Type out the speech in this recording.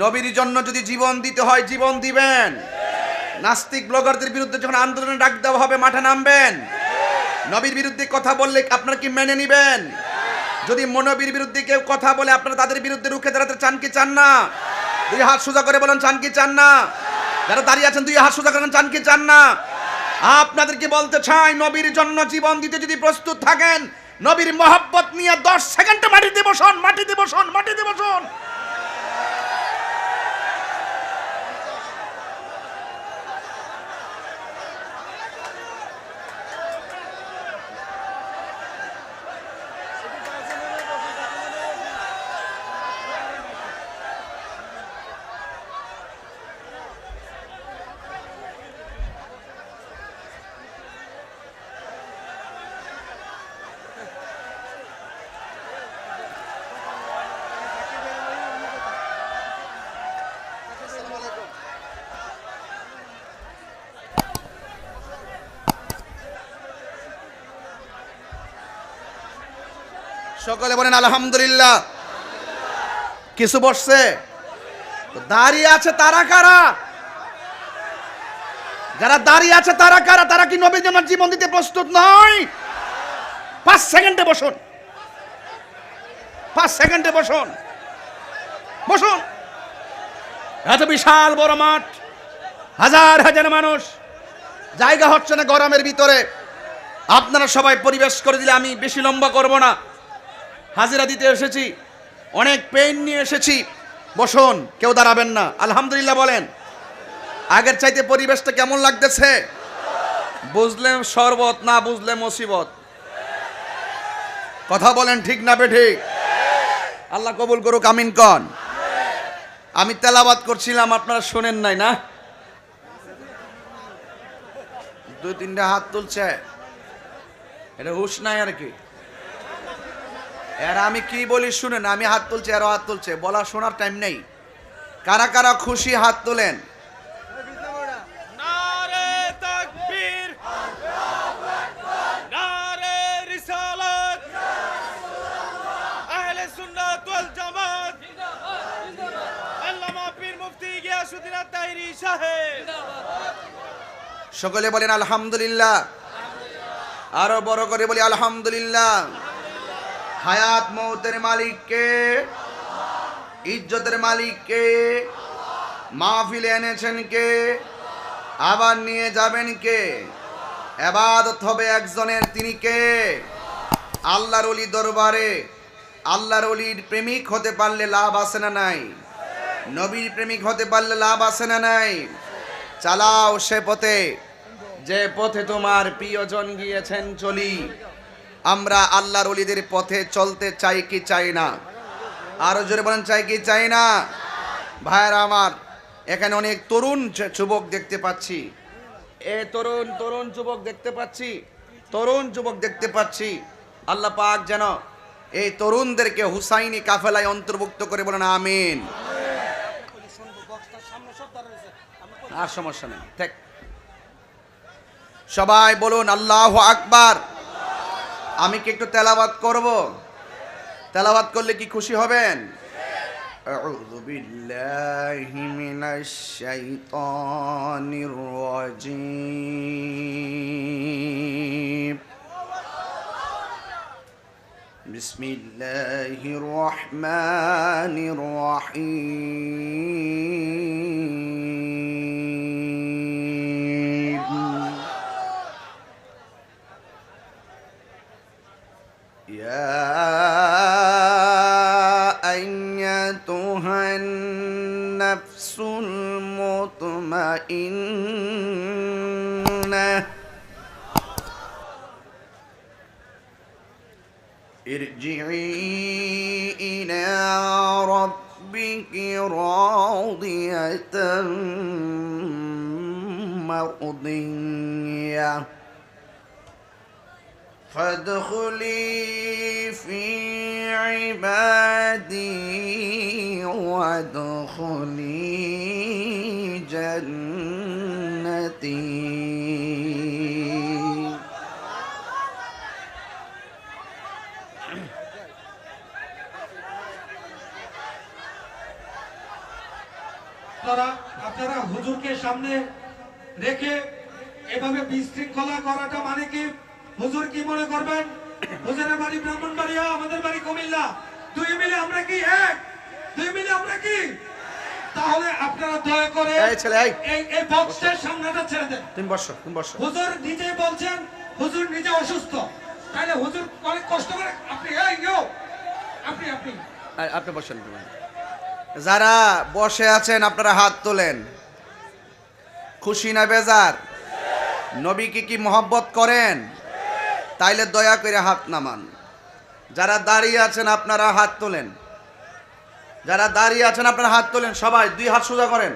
নবীর জন্য যদি জীবন দিতে হয়, জীবন দিবেন। নাস্তিক ব্লগারদের বিরুদ্ধে যখন আন্দোলনে ডাক দেওয়া হবে, মাঠে নামবেন। নবীর বিরুদ্ধে কথা বললে আপনারা কি মেনে নিবেন? যদি মনবীর বিরুদ্ধে কেউ কথা বলে, আপনারা তাদের বিরুদ্ধে রুখে দাঁড়াতে চান কি চান না? দুই হাত সোজা করে বলেন, চান কি চান না? যারা দাঁড়িয়ে আছেন, দুই হাত সোজা করেন, চান কি চান না? আপনাদেরকে বলতে চাই, নবীর জন্য জীবন দিতে যদি প্রস্তুত থাকেন, নবীর মহাব্বত নিয়ে দশ সেকেন্ডে মাটিতে বসুন মাটিতে বসুন মাটিতে বসুন। সকলে বলেন, আলহামদুলিল্লাহ। কিছু বসছে? দাঁড়িয়ে আছে তারা কারা? যারা দাঁড়িয়ে আছে তারা কারা? তারা কি নবীর জন্য জীবন দিতে প্রস্তুত নয়? পাঁচ সেকেন্ডে বসুন। পাঁচ সেকেন্ডে বসুন। বসুন। এত বিশাল বড় মাঠ। হাজার হাজার মানুষ। জায়গা হচ্ছে না গরমের ভিতরে। আপনারা সবাই পরিবেশ করে দিলে আমি বেশি লম্বা করব না। হাজিরা দিতে এসেছি। অনেক পেন নিয়ে এসেছি। বসুন, কেউ দাঁড়াবেন না। আলহামদুলিল্লাহ বলেন। আগের চাইতে পরিবেশটা কেমন লাগতেছে? বুঝলে শরবত, না বুঝলে মুসিবত। কথা বলেন ঠিক না বে ঠিক? আল্লাহ কবুল করুক, আমিন কন। আমি তেলাবাদ করছিলাম, আপনারা শোনেন নাই না? দুই তিনটা হাত তুলছে। এটা হুশ নাই আর কি। এর আমি কি বলি শুনেন আমি হাত তুলছি এরও হাত তুলছে বলা শোনার টাইম নেই। কারা কারা খুশি হাত তোলেন? সকলে বলেন আলহামদুলিল্লাহ। আরও বড় করে বলি আলহামদুলিল্লাহ। হায়াত মৌতের মালিক কে ইজ্জতের মালিক কে মাহফিলে এনেছেন কে? আবার নিয়ে যাবেন কে? এবাদত হবে একজনের, তিনি কে? আল্লাহর অলি দরবারে, আল্লাহর অলির প্রেমিক হতে পারলে লাভ আছে না নাই? নবীর প্রেমিক হতে পারলে লাভ আছে না নাই? চালাও সে পথে, যে পথে তোমার প্রিয়জন গিয়েছেন চলি। আমরা আল্লাহর অলিদের পথে চলতে চাই কি চাই না? আরও জোরে বলেন, চাই কি চাই না? ভাইয়েরা আমার, এখানে অনেক তরুণ যুবক দেখতে পাচ্ছি। এ তরুণ তরুণ যুবক দেখতে পাচ্ছি, তরুণ যুবক দেখতে পাচ্ছি। আল্লাহ পাক যেন এই তরুণদেরকে হুসাইনি কাফেলায় অন্তর্ভুক্ত করে বলেন, আমিন। আর সমস্যা নেই সবাই বলুন, আল্লাহ আকবার। আমি কি একটু তেলাবাদ করব তেলাবাদ করলে কি খুশি হবেন أعوذ بالله من الشيطان الرجيم بسم الله الرحمن الرحيم يا أيتها النفس المطمئنة. ارجعي إلى ربك راضية مرضية. فادخلي في عبادي وادخلي جنتي আপনারা আপনারা হুজুরকে সামনে রেখে এভাবে বিশৃঙ্খলা করাটা মানে কি হুজুর কি মনে করবেন? হুজুরের বাড়ি ব্রাহ্মণবাড়িয়া আমাদের বাড়ি কুমিল্লা। দুই মিলে আমরা কি এক? দুই মিলে আমরা কি? তাহলে আপনারা দয়া করে এই ছেলে, এই। এই বক্সের সামনেটা ছেড়ে দেন। তুমি বসো তুমি বসো। হুজুর নিজেই বলছেন হুজুর নিজে অসুস্থ। তাহলে হুজুর অনেক কষ্ট করে আপনি এই ইয়ো। আপনি আপনি। আপনি বসেন। যারা বসে আছেন আপনারা হাত তোলেন। খুশি না বেজার? নবীকে কি মহব্বত করেন? তাইলে দয়া করে হাত নামান। যারা দাঁড়িয়ে আছেন, আপনারা হাত তোলেন। যারা দাঁড়িয়ে আছেন, আপনারা হাত তোলেন। সবাই, দুই হাত সোজা করেন।